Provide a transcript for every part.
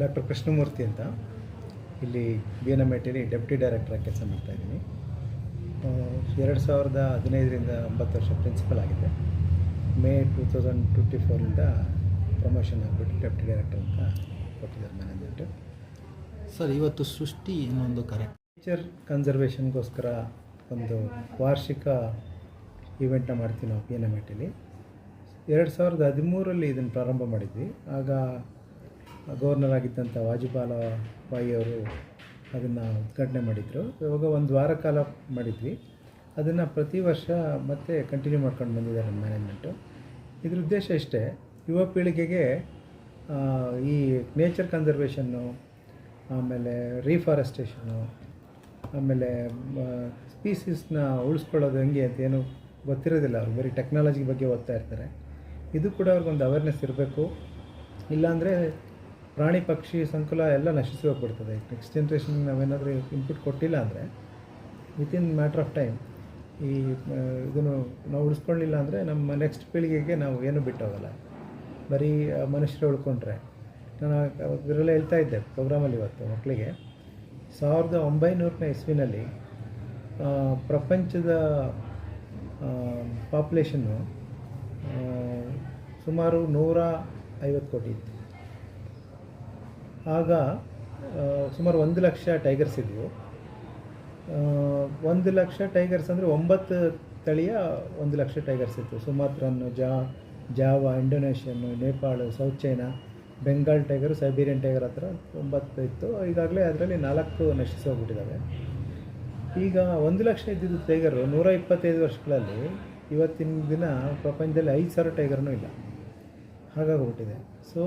Doctor Krishnamurthy ಅಂತ. ಇಲ್ಲಿ B N M I ಟಿಲಿ ಡೆಪ್ಟಿ ಡೈರೆಕ್ಟ್ರಾಗಿ ಕೆಲಸ ಮಾಡ್ತಾಯಿದ್ದೀನಿ ಎರಡು ಸಾವಿರದ ಹದಿನೈದರಿಂದ ಒಂಬತ್ತು ವರ್ಷ ಪ್ರಿನ್ಸಿಪಲ್ ಆಗಿದ್ದೆ. ಮೇ ಟೂ ತೌಸಂಡ್ ಟ್ವೆಂಟಿ ಫೋರಿಂದ ಪ್ರಮೋಷನ್ ಆಗಿಬಿಟ್ಟು ಡೆಪ್ಟಿ ಡೈರೆಕ್ಟರ್ ಅಂತ ಕೊಟ್ಟಿದ್ದಾರೆ ಮ್ಯಾನೇಜ್ಮೆಂಟ್. ಸರ್ ಇವತ್ತು ಸೃಷ್ಟಿ ಇನ್ನೊಂದು ಕರೆ ನೇಚರ್ ಕನ್ಸರ್ವೇಷನ್ಗೋಸ್ಕರ ಒಂದು ವಾರ್ಷಿಕ ಇವೆಂಟ್ನ ಮಾಡ್ತೀವಿ ನಾವು ಬಿ ಎನ್ ಎಂ ಐ ಟಿಲಿ ಎರಡು ಸಾವಿರದ ಹದಿಮೂರಲ್ಲಿ ಇದನ್ನು ಪ್ರಾರಂಭ ಮಾಡಿದ್ವಿ. ಆಗ ಗವರ್ನರ್ ಆಗಿದ್ದಂಥ ವಾಜುಪಾಲ ಬಾಯಿ ಅವರು ಅದನ್ನು ಉದ್ಘಾಟನೆ ಮಾಡಿದರು. ಇವಾಗ ಒಂದು ವಾರ ಕಾಲ ಮಾಡಿದ್ವಿ. ಅದನ್ನು ಪ್ರತಿ ವರ್ಷ ಮತ್ತೆ ಕಂಟಿನ್ಯೂ ಮಾಡ್ಕೊಂಡು ಬಂದಿದ್ದಾರೆ ಮ್ಯಾನೇಜ್ಮೆಂಟು ಇದ್ರ ಉದ್ದೇಶ ಇಷ್ಟೇ, ಯುವ ಪೀಳಿಗೆಗೆ ಈ ನೇಚರ್ ಕನ್ಸರ್ವೇಷನ್ನು ಆಮೇಲೆ ರೀಫಾರೆಸ್ಟೇಷನ್ನು ಆಮೇಲೆ ಸ್ಪೀಸೀಸ್ನ ಉಳಿಸ್ಕೊಳ್ಳೋದು ಹೆಂಗೆ ಅಂತ ಏನು ಗೊತ್ತಿರೋದಿಲ್ಲ ಅವ್ರು. ಬರೀ ಟೆಕ್ನಾಲಜಿ ಬಗ್ಗೆ ಓದ್ತಾ ಇರ್ತಾರೆ. ಇದು ಕೂಡ ಅವ್ರಿಗೊಂದು ಅವೇರ್ನೆಸ್ ಇರಬೇಕು. ಇಲ್ಲಾಂದರೆ ಪ್ರಾಣಿ, ಪಕ್ಷಿ, ಸಂಕುಲ ಎಲ್ಲ ನಶಿಸಿ ಹೋಗ್ಬಿಡ್ತದೆ. ನೆಕ್ಸ್ಟ್ ಜನ್ರೇಷನ್ಗೆ ನಾವೇನಾದರೂ ಇನ್ಪುಟ್ ಕೊಟ್ಟಿಲ್ಲ ಅಂದರೆ ವಿತಿನ್ ಮ್ಯಾಟ್ರ್ ಆಫ್ ಟೈಮ್ ಈ ಇದನ್ನು ನಾವು ಉಳಿಸ್ಕೊಳ್ಳಿಲ್ಲ ಅಂದರೆ ನಮ್ಮ ನೆಕ್ಸ್ಟ್ ಪೀಳಿಗೆಗೆ ನಾವು ಏನೂ ಬಿಟ್ಟೋಗಲ್ಲ. ಬರೀ ಮನುಷ್ಯರು ಉಳ್ಕೊಂಡ್ರೆ. ನಾನು ಇದರಲ್ಲೇ ಹೇಳ್ತಾ ಇದ್ದೆ ಪ್ರೋಗ್ರಾಮಲ್ಲಿ ಇವತ್ತು ಮಕ್ಕಳಿಗೆ ಸಾವಿರದ ಒಂಬೈನೂರನೇ ಇಸ್ವಿನಲ್ಲಿ ಪ್ರಪಂಚದ ಪಾಪ್ಯುಲೇಷನ್ನು ಸುಮಾರು ನೂರ ಐವತ್ತು ಕೋಟಿ ಇತ್ತು. ಆಗ ಸುಮಾರು ಒಂದು ಲಕ್ಷ ಟೈಗರ್ಸ್ ಇದ್ವು. ಒಂದು ಲಕ್ಷ ಟೈಗರ್ಸ್ ಅಂದರೆ ಒಂಬತ್ತು ತಳಿಯ ಒಂದು ಲಕ್ಷ ಟೈಗರ್ಸ್ ಇತ್ತು. ಸುಮಾತ್ರನ್ನು ಜಾ, Java ಇಂಡೋನೇಷ್ಯನ್ನು Nepal, south China, Bengal tiger, Siberian tiger ಹತ್ರ ಒಂಬತ್ತು ಇತ್ತು. ಈಗಾಗಲೇ ಅದರಲ್ಲಿ ನಾಲ್ಕು ನಶಿಸಿ ಹೋಗ್ಬಿಟ್ಟಿದ್ದಾವೆ ಈಗ ಒಂದು ಲಕ್ಷ ಇದ್ದಿದ್ದು ಟೈಗರು ನೂರ ಇಪ್ಪತ್ತೈದು ವರ್ಷಗಳಲ್ಲಿ ಇವತ್ತಿನ ದಿನ ಪ್ರಪಂಚದಲ್ಲಿ ಐದು ಸಾವಿರ ಟೈಗರ್ನೂ ಇಲ್ಲ. ಹಾಗಾಗ್ಬಿಟ್ಟಿದೆ. ಸೊ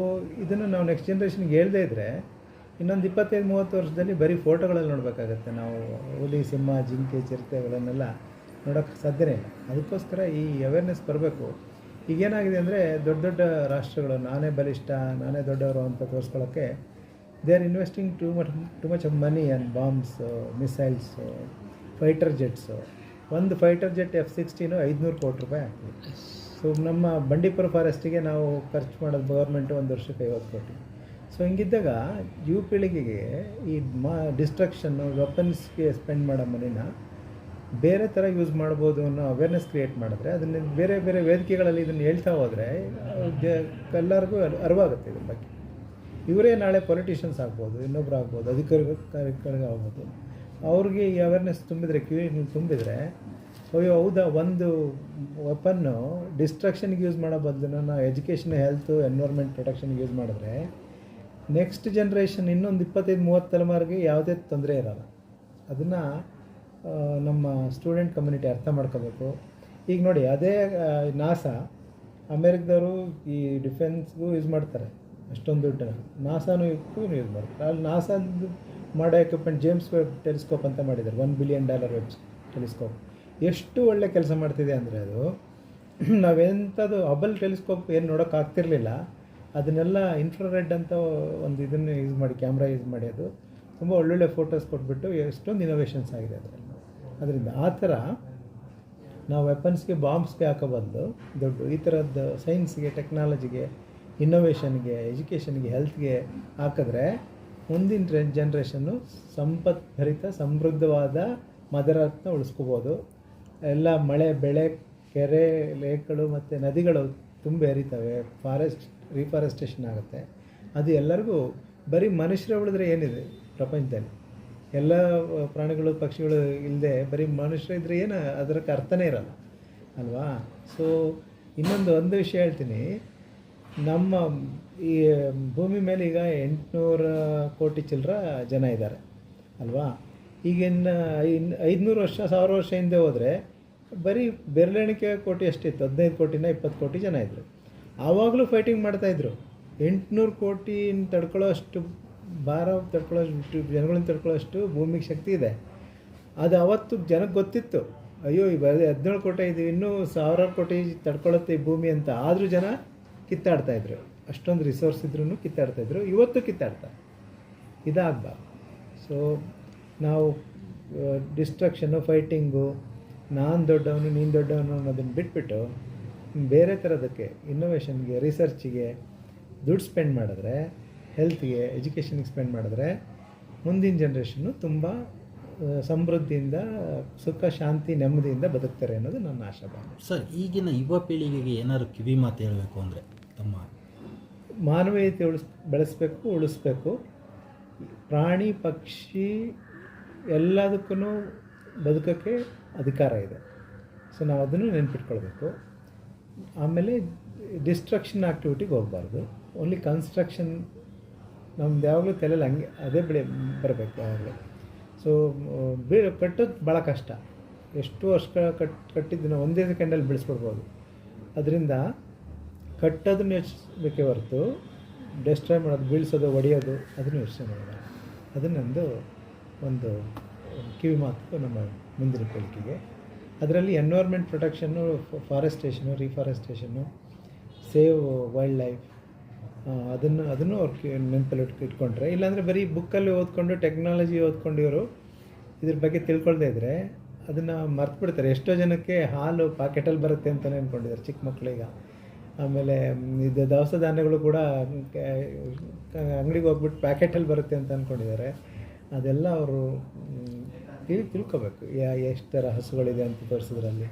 ಇದನ್ನು ನಾವು ನೆಕ್ಸ್ಟ್ ಜನ್ರೇಷನ್ಗೆ ಹೇಳದೇ ಇದ್ದರೆ ಇನ್ನೊಂದು ಇಪ್ಪತ್ತೈದು, ಮೂವತ್ತು ವರ್ಷದಲ್ಲಿ ಬರೀ ಫೋಟೋಗಳಲ್ಲಿ ನೋಡಬೇಕಾಗತ್ತೆ. ನಾವು ಹುಲಿ, ಸಿಂಹ, ಜಿಂಕೆ ಚಿರತೆಗಳನ್ನೆಲ್ಲ ನೋಡೋಕ್ಕೆ ಸಾಧ್ಯನೇ ಇಲ್ಲ. ಅದಕ್ಕೋಸ್ಕರ ಈ ಅವೇರ್ನೆಸ್ ಬರಬೇಕು. ಈಗೇನಾಗಿದೆ ಅಂದರೆ ದೊಡ್ಡ ದೊಡ್ಡ ರಾಷ್ಟ್ರಗಳು, ನಾನೇ ಬಲಿಷ್ಠ, ನಾನೇ ದೊಡ್ಡವರು ಅಂತ ತೋರಿಸ್ಕೊಳ್ಳೋಕ್ಕೆ they are investing too much too much of money and bombs missiles fighter jets ಒಂದು ಫೈಟರ್ ಜೆಟ್ ಎಫ್ ಸಿಕ್ಸ್ಟೀನು ಐದುನೂರು ಕೋಟಿ ರೂಪಾಯಿ ಆಗ್ತದೆ ಸೊ ನಮ್ಮ ಬಂಡೀಪುರ ಫಾರೆಸ್ಟಿಗೆ ನಾವು ಖರ್ಚು ಮಾಡೋದು ಗೌರ್ಮೆಂಟು ಒಂದು ವರ್ಷಕ್ಕೆ ಐವತ್ತು ಕೋಟಿ. ಸೊ ಹಿಂಗಿದ್ದಾಗ ಯುವ ಪೀಳಿಗೆಗೆ ಈ ಮಾ ಡಿಸ್ಟ್ರಕ್ಷನ್ನು ವೆಪನ್ಸ್ಗೆ ಸ್ಪೆಂಡ್ ಮಾಡೋ ಮನಿನ ಬೇರೆ ಥರ ಯೂಸ್ ಮಾಡ್ಬೋದು ಅನ್ನೋ ಅವೇರ್ನೆಸ್ ಕ್ರಿಯೇಟ್ ಮಾಡಿದ್ರೆ ಅದನ್ನು ಬೇರೆ ಬೇರೆ ವೇದಿಕೆಗಳಲ್ಲಿ ಇದನ್ನು ಹೇಳ್ತಾ ಹೋದರೆ ಎಲ್ಲರಿಗೂ ಅರ್- ಅರಿವಾಗುತ್ತೆ ಇದ್ರ ಬಗ್ಗೆ. ಇವರೇ ನಾಳೆ ಪೊಲಿಟಿಷಿಯನ್ಸ್ ಆಗ್ಬೋದು, ಇನ್ನೊಬ್ರು ಆಗ್ಬೋದು ಅಧಿಕಾರಿಗಳಿಗೆ ಆಗ್ಬೋದು ಅವ್ರಿಗೆ ಈ ಅವೇರ್ನೆಸ್ ತುಂಬಿದರೆ ಕ್ಯೂ ತುಂಬಿದರೆ ಅಯ್ಯೋ, ಹೌದಾ? ಒಂದು ವೆಪನ್ನು ಡಿಸ್ಟ್ರಕ್ಷನ್ಗೆ ಯೂಸ್ ಮಾಡೋ ಬದಲು ನಾವು ಎಜುಕೇಷನ್ ಹೆಲ್ತು ಎನ್ವೈರ್ಮೆಂಟ್ ಪ್ರೊಟೆಕ್ಷನ್ಗೆ ಯೂಸ್ ಮಾಡಿದ್ರೆ ನೆಕ್ಸ್ಟ್ ಜನ್ರೇಷನ್ ಇನ್ನೊಂದು ಇಪ್ಪತ್ತೈದು ಮೂವತ್ತು ತಲೆಮಾರಿಗೆ ಯಾವುದೇ ತೊಂದರೆ ಇರಲ್ಲ. ಅದನ್ನು ನಮ್ಮ ಸ್ಟೂಡೆಂಟ್ ಕಮ್ಯುನಿಟಿ ಅರ್ಥ ಮಾಡ್ಕೋಬೇಕು. ಈಗ ನೋಡಿ, ಅದೇ ನಾಸಾ ಅಮೇರಿಕದವರು ಈ ಡಿಫೆನ್ಸ್ಗೂ ಯೂಸ್ ಮಾಡ್ತಾರೆ. ಅಷ್ಟೊಂದು ದುಡ್ಡನ್ನು. ನಾಸಾನು ಯೂಸ್ ಮಾಡ್ತಾರೆ. ಅಲ್ಲಿ ನಾಸಾದ ಮಾಡೋ ಎಕ್ವಿಪ್ಮೆಂಟ್ ಜೇಮ್ಸ್ ವೆಬ್ ಟೆಲಿಸ್ಕೋಪ್ ಅಂತ ಮಾಡಿದ್ದಾರೆ. One billion dollar Webb telescope ಎಷ್ಟು ಒಳ್ಳೆ ಕೆಲಸ ಮಾಡ್ತಿದೆ ಅಂದರೆ ಅದು ನಾವೆಂಥದ್ದು ಅಬಲ್ ಟೆಲಿಸ್ಕೋಪ್ ಏನು ನೋಡೋಕೆ ಆಗ್ತಿರ್ಲಿಲ್ಲ. ಅದನ್ನೆಲ್ಲ ಇನ್ಫ್ರಾರೆಡ್ ಅಂತ ಒಂದು ಇದನ್ನು ಯೂಸ್ ಮಾಡಿ ಕ್ಯಾಮ್ರಾ ಯೂಸ್ ಮಾಡಿ ಅದು. ತುಂಬ ಒಳ್ಳೊಳ್ಳೆ ಫೋಟೋಸ್ ಕೊಟ್ಬಿಟ್ಟು ಎಷ್ಟೊಂದು ಇನೋವೇಷನ್ಸ್ ಆಗಿದೆ ಅದರಲ್ಲಿ. ಅದರಿಂದ ಆ ಥರ ನಾವು ವೆಪನ್ಸ್ಗೆ ಬಾಂಬ್ಸ್ಗೆ ಹಾಕೋಬಂದು ದೊಡ್ಡ ಈ ಥರದ್ದು ಸೈನ್ಸ್ಗೆ ಟೆಕ್ನಾಲಜಿಗೆ ಇನ್ನೋವೇಷನ್ಗೆ ಎಜುಕೇಷನ್ಗೆ ಹೆಲ್ತ್ಗೆ ಹಾಕಿದ್ರೆ ಮುಂದಿನ ಜನ್ರೇಷನ್ನು ಸಂಪತ್ಭರಿತ ಸಮೃದ್ಧವಾದ, ಮದರತ್ನ ಉಳಿಸ್ಕೋಬೋದು. ಎಲ್ಲ ಮಳೆ, ಬೆಳೆ, ಕೆರೆ ಲೇಕ್ಗಳು ಮತ್ತು ನದಿಗಳು ತುಂಬಿ ಹರಿತವೆ. ಫಾರೆಸ್ಟ್ ರಿಫಾರೆಸ್ಟೇಷನ್ ಆಗುತ್ತೆ. ಅದು ಎಲ್ಲರಿಗೂ ಬರೀ ಮನುಷ್ಯರು ಉಳಿದ್ರೆ ಏನಿದೆ ಪ್ರಪಂಚದಲ್ಲಿ? ಎಲ್ಲ ಪ್ರಾಣಿಗಳು, ಪಕ್ಷಿಗಳು ಇಲ್ಲದೆ ಬರೀ ಮನುಷ್ಯರು ಇದ್ದರೆ ಏನು ಅದಕ್ಕೆ ಅರ್ಥನೇ ಇರಲ್ಲ, ಅಲ್ವಾ? ಸೊ ಇನ್ನೊಂದು, ಒಂದು ವಿಷಯ ಹೇಳ್ತೀನಿ. ನಮ್ಮ, ಈ, ಭೂಮಿ ಮೇಲೆ ಈಗ ಎಂಟುನೂರ ಕೋಟಿ ಚಿಲ್ಲರ ಜನ ಇದ್ದಾರೆ, ಅಲ್ವಾ? ಈಗ ಐನ್ ಐದುನೂರು ವರ್ಷ, ಸಾವಿರ ವರ್ಷ ಹಿಂದೆ ಹೋದರೆ ಬರೀ ಬೆರಳೆಣಿಕೆ ಕೋಟಿ ಅಷ್ಟಿತ್ತು ಹದಿನೈದು ಕೋಟಿನ ಇಪ್ಪತ್ತು ಕೋಟಿ ಜನ ಇದ್ದರು ಆವಾಗಲೂ ಫೈಟಿಂಗ್ ಮಾಡ್ತಾಯಿದ್ರು ಎಂಟುನೂರು ಕೋಟಿನ ತಡ್ಕೊಳ್ಳೋ ಅಷ್ಟು ಭಾರ, ತಡ್ಕೊಳ್ಳೋಷ್ಟು ಜನಗಳನ್ನ ತಡ್ಕೊಳ್ಳೋ ಅಷ್ಟು ಭೂಮಿಗೆ ಶಕ್ತಿ ಇದೆ. ಅದು ಅವತ್ತು ಜನಕ್ಕೆ ಗೊತ್ತಿತ್ತು. ಅಯ್ಯೋ, ಈ ಹದಿನೇಳು ಕೋಟಿ ಇದ್ದೀವಿ ಇನ್ನೂ ಸಾವಿರಾರು ಕೋಟಿ ತಡ್ಕೊಳ್ಳುತ್ತೆ ಈ ಭೂಮಿ ಅಂತ. ಆದರೂ ಜನ ಕಿತ್ತಾಡ್ತಾಯಿದ್ರು ಅಷ್ಟೊಂದು ರಿಸೋರ್ಸ್ ಇದ್ರೂ. ಕಿತ್ತಾಡ್ತಾಯಿದ್ರು ಇವತ್ತು ಕಿತ್ತಾಡ್ತಾರೆ ಇದಾಗಬಾರ್ದು. ಸೊ ನಾವು ಡಿಸ್ಟ್ರಕ್ಷನ್ನು ಫೈಟಿಂಗು ನಾನು ದೊಡ್ಡವನು ನೀನು ದೊಡ್ಡವನು ಅನ್ನೋದನ್ನು ಬಿಟ್ಬಿಟ್ಟು ಬೇರೆ ಥರದಕ್ಕೆ ಇನ್ನೋವೇಷನ್ಗೆ ರಿಸರ್ಚಿಗೆ ದುಡ್ಡು ಸ್ಪೆಂಡ್ ಮಾಡಿದ್ರೆ ಹೆಲ್ತ್ಗೆ ಎಜುಕೇಷನ್ಗೆ ಸ್ಪೆಂಡ್ ಮಾಡಿದ್ರೆ ಮುಂದಿನ ಜನ್ರೇಷನ್ನು ತುಂಬ ಸಮೃದ್ಧಿಯಿಂದ ಸುಖ ಶಾಂತಿ ನೆಮ್ಮದಿಯಿಂದ ಬದುಕ್ತಾರೆ ಅನ್ನೋದು ನನ್ನ ಆಶಾಭಾವನೆ ಸರ್ ಈಗಿನ ಯುವ ಪೀಳಿಗೆಗೆ ಏನಾದ್ರು ಕಿವಿ ಮಾತು ಹೇಳಬೇಕು ಅಂದರೆ ತಮ್ಮ ಮಾನವೀಯತೆ ಉಳಿಸ್ ಬೆಳೆಸ್ಬೇಕು ಉಳಿಸ್ಬೇಕು. ಪ್ರಾಣಿ ಪಕ್ಷಿ ಎಲ್ಲದಕ್ಕೂ ಬದುಕೋಕ್ಕೆ ಅಧಿಕಾರ ಇದೆ. ಸೊ ನಾವು ಅದನ್ನು ನೆನ್ಪಿಟ್ಕೊಳ್ಬೇಕು. ಆಮೇಲೆ ಡಿಸ್ಟ್ರಕ್ಷನ್ ಆ್ಯಕ್ಟಿವಿಟಿಗೆ ಹೋಗಬಾರ್ದು. ಓನ್ಲಿ ಕನ್ಸ್ಟ್ರಕ್ಷನ್ ನಮ್ದು ಯಾವಾಗಲೂ ತಲೆಯಲ್ಲಿ ಹಂಗೆ, ಅದೇ ಬೆಳೆ ಬರಬೇಕು ಯಾವಾಗಲೂ. ಸೊ ಬಿ, ಕಟ್ಟೋದು ಭಾಳ ಕಷ್ಟ. ಎಷ್ಟು ವರ್ಷ ಕಟ್ ಕಟ್ಟಿದ್ದನ್ನು ಒಂದೇ ಸೆಕೆಂಡಲ್ಲಿ ಬೆಳೆಸ್ಬಿಡ್ಬೋದು ಅದರಿಂದ ಕಟ್ಟೋದನ್ನ ಯೋಚಿಸ್ಬೇಕೇ ಹೊರತು ಡೆಸ್ಟ್ರಾಯ್ ಮಾಡೋದು, ಬೀಳಿಸೋದು, ಒಡೆಯೋದು, ಅದನ್ನು ಯೋಚನೆ ಮಾಡೋದು. ಅದನ್ನೊಂದು ನಂದು ಒಂದು ಕಿವಿ ಮಾತು ನಮ್ಮ ಮುಂದಿನ ಕೇಳಿಕೆಗೆ. ಅದರಲ್ಲಿ environment protection forestation reforestation save wildlife ಅದನ್ನು ಅದನ್ನು ಅವ್ರು ನೆನಪಲ್ಲಿ ಇಟ್ಕೊ, ಇಟ್ಕೊಂಡ್ರೆ. ಇಲ್ಲಾಂದರೆ ಬರೀ ಬುಕ್ಕಲ್ಲಿ ಓದ್ಕೊಂಡು ಟೆಕ್ನಾಲಜಿ ಓದ್ಕೊಂಡು ಇವರು ಇದ್ರ ಬಗ್ಗೆ ತಿಳ್ಕೊಳ್ದೇ ಇದ್ದರೆ ಅದನ್ನು ಮರ್ತು ಬಿಡ್ತಾರೆ ಎಷ್ಟೋ ಜನಕ್ಕೆ ಹಾಲು ಪಾಕೆಟಲ್ಲಿ ಬರುತ್ತೆ ಅಂತಲೇ ಅಂದ್ಕೊಂಡಿದ್ದಾರೆ ಚಿಕ್ಕ ಮಕ್ಕಳೀಗ. ಆಮೇಲೆ ಇದು ದವಸ ಧಾನ್ಯಗಳು ಕೂಡ ಅಂಗಡಿಗೆ ಹೋಗ್ಬಿಟ್ಟು ಪ್ಯಾಕೆಟಲ್ಲಿ ಬರುತ್ತೆ ಅಂತ ಅಂದ್ಕೊಂಡಿದ್ದಾರೆ ಅದೆಲ್ಲ ಅವರು ತಿಳ್ ತಿಳ್ಕೊಬೇಕು. ಯಾ, ಎಷ್ಟು ಥರ ಹಸುಗಳಿದೆ ಅಂತ ತೋರಿಸಿದ್ರಲ್ಲಿ.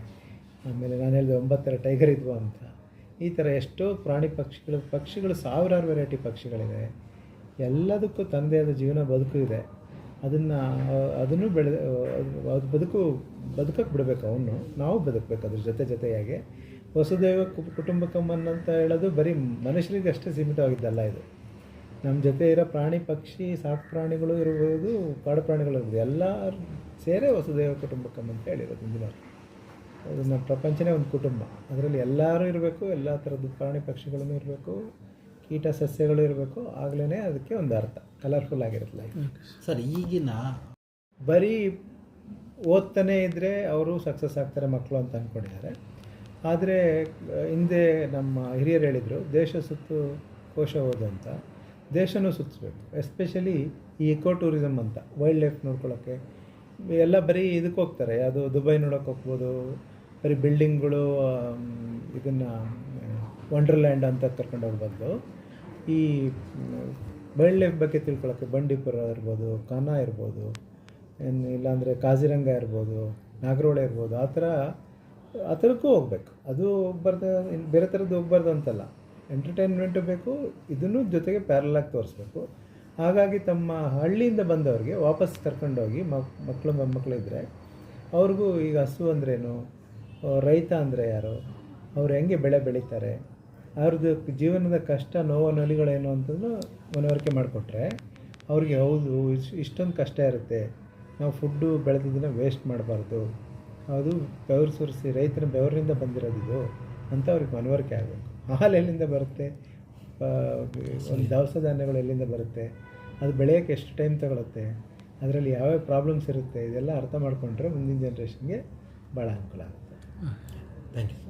ಆಮೇಲೆ ನಾನು ಹೇಳಿದೆ ಒಂಬತ್ತು ಥರ ಟೈಗರ್ ಇದ್ವು ಅಂತ. ಈ ಥರ ಎಷ್ಟೋ ಪ್ರಾಣಿ ಪಕ್ಷಿಗಳು ಪಕ್ಷಿಗಳು ಸಾವಿರಾರು ವೆರೈಟಿ ಪಕ್ಷಿಗಳಿದೆ. ಎಲ್ಲದಕ್ಕೂ ತಂದೆಯಾದ ಜೀವನ ಬದುಕು ಇದೆ. ಅದನ್ನು ಅದನ್ನು ಬೆಳೆ, ಅದು- ಬದುಕು ಬದುಕಕ್ಕೆ ಬಿಡಬೇಕು ಅವನು. ನಾವು ಬದುಕಬೇಕು ಅದ್ರ ಜೊತೆ ಜೊತೆಯಾಗಿ. ವಸುದೇವ ಕುಟುಂಬಕಮ್ಮನ್ ಅಂತ ಹೇಳೋದು ಬರೀ ಮನುಷ್ಯರಿಗೆ ಅಷ್ಟೇ ಸೀಮಿತವಾಗಿದ್ದಲ್ಲ ಇದು. ನಮ್ಮ ಜೊತೆ ಇರೋ ಪ್ರಾಣಿ ಪಕ್ಷಿ, ಸಾಕು ಪ್ರಾಣಿಗಳು ಇರ್ಬೋದು, ಕಾಡು ಪ್ರಾಣಿಗಳು ಇರ್ಬೋದು ಎಲ್ಲ ಸೇರೇ ವಸುದೇವ ಕುಟುಂಬಕಂ ಅಂತ ಹೇಳಿರೋದು ಹಿಂದಿನವ್ರು ಅದು ನಮ್ಮ ಪ್ರಪಂಚನೇ ಒಂದು ಕುಟುಂಬ. ಅದರಲ್ಲಿ ಎಲ್ಲರೂ ಇರಬೇಕು ಎಲ್ಲ ಥರದ್ದು ಪ್ರಾಣಿ ಪಕ್ಷಿಗಳೂ ಇರಬೇಕು ಕೀಟ ಸಸ್ಯಗಳು ಇರಬೇಕು ಆಗಲೇ ಅದಕ್ಕೆ ಒಂದು ಅರ್ಥ. ಕಲರ್ಫುಲ್ ಆಗಿರುತ್ತೆ ಲೈಫ್ ಸರ್ ಈಗಿನ ಬರೀ ಓದ್ತಾನೆ ಇದ್ದರೆ ಅವರು ಸಕ್ಸಸ್ ಆಗ್ತಾರೆ ಮಕ್ಕಳು ಅಂತ ಅಂದ್ಕೊಂಡಿದ್ದಾರೆ ಆದರೆ ಹಿಂದೆ ನಮ್ಮ ಹಿರಿಯರು ಹೇಳಿದರು ದೇಶ ಸುತ್ತು ಕೋಶ ಓದು ಅಂತ. ದೇಶನೂ ಸುತ್ತಿಸ್ಬೇಕು. ಎಸ್ಪೆಷಲಿ ಈ ಇಕೋ ಟೂರಿಸಮ್ ಅಂತ ವೈಲ್ಡ್ ಲೈಫ್ ನೋಡ್ಕೊಳ್ಳೋಕ್ಕೆ. ಎಲ್ಲ ಬರೀ ಇದಕ್ಕೆ ಹೋಗ್ತಾರೆ. ಅದು ದುಬೈ ನೋಡೋಕೆ ಹೋಗ್ಬೋದು, ಬರೀ ಬಿಲ್ಡಿಂಗ್ಗಳು ಇದನ್ನು ವಂಡರ್ಲ್ಯಾಂಡ್ ಅಂತ ಕರ್ಕೊಂಡು ಹೋಗ್ಬಾರ್ದು ಈ ವೈಲ್ಡ್ ಲೈಫ್ ಬಗ್ಗೆ ತಿಳ್ಕೊಳ್ಳೋಕ್ಕೆ ಬಂಡೀಪುರ ಇರ್ಬೋದು ಕಾನಾ ಇರ್ಬೋದು ಏನು ಇಲ್ಲಾಂದರೆ ಕಾಜಿರಂಗ ಇರ್ಬೋದು, ನಾಗರೋಳೆ ಇರ್ಬೋದು, ಆ ಥರ, ಆ ಥರಕ್ಕೂ ಹೋಗ್ಬೇಕು. ಅದು ಹೋಗ್ಬಾರ್ದು ಬೇರೆ ಥರದ್ದು ಹೋಗ್ಬಾರ್ದು ಅಂತಲ್ಲ. ಎಂಟರ್ಟೈನ್ಮೆಂಟು ಬೇಕು, ಇದನ್ನು ಜೊತೆಗೆ ಪ್ಯಾರಲಾಗಿ ತೋರಿಸ್ಬೇಕು. ಹಾಗಾಗಿ ತಮ್ಮ ಹಳ್ಳಿಯಿಂದ ಬಂದವ್ರಿಗೆ ವಾಪಸ್ ಕರ್ಕೊಂಡೋಗಿ ಮಕ್, ಮಕ್ಕಳು ಮೊಮ್ಮಕ್ಕಳು ಇದ್ದರೆ ಅವ್ರಿಗೂ ಈಗ ಹಸು ಅಂದ್ರೇನು? ರೈತ ಅಂದರೆ ಯಾರು? ಅವ್ರು ಹೆಂಗೆ ಬೆಳೆ ಬೆಳೀತಾರೆ? ಅವ್ರದ್ದು ಜೀವನದ ಕಷ್ಟ, ನೋವು, ನಲಿಗಳೇನು ಅಂತಂದು ಮನವರಿಕೆ ಮಾಡಿಕೊಟ್ರೆ ಅವ್ರಿಗೆ ಹೌದು ಇಷ್ಟೊಂದು ಕಷ್ಟ ಇರುತ್ತೆ. ನಾವು ಫುಡ್ಡು ಬೆಳೆದಿದ್ದನ್ನ ವೇಸ್ಟ್ ಮಾಡಬಾರ್ದು. ಅದು ಬೆವರು ಸುರಿಸಿ ರೈತನ ಬೆವರಿನಿಂದ ಬಂದಿರೋದಿದು ಅಂತ ಅವ್ರಿಗೆ ಮನವರಿಕೆ ಆಗಬೇಕು. ಹಾಲು ಎಲ್ಲಿಂದ ಬರುತ್ತೆ. ಒಂದು ದವಸ ಧಾನ್ಯಗಳು ಎಲ್ಲಿಂದ ಬರುತ್ತೆ? ಅದು ಬೆಳೆಯೋಕ್ಕೆ ಎಷ್ಟು ಟೈಮ್ ತಗೊಳುತ್ತೆ? ಅದರಲ್ಲಿ ಯಾವ್ಯಾವ ಪ್ರಾಬ್ಲಮ್ಸ್ ಇರುತ್ತೆ? ಇದೆಲ್ಲ ಅರ್ಥ ಮಾಡಿಕೊಂಡ್ರೆ ಮುಂದಿನ ಜನ್ರೇಷನ್ಗೆ ಭಾಳ ಅನುಕೂಲ ಆಗುತ್ತೆ. Thank you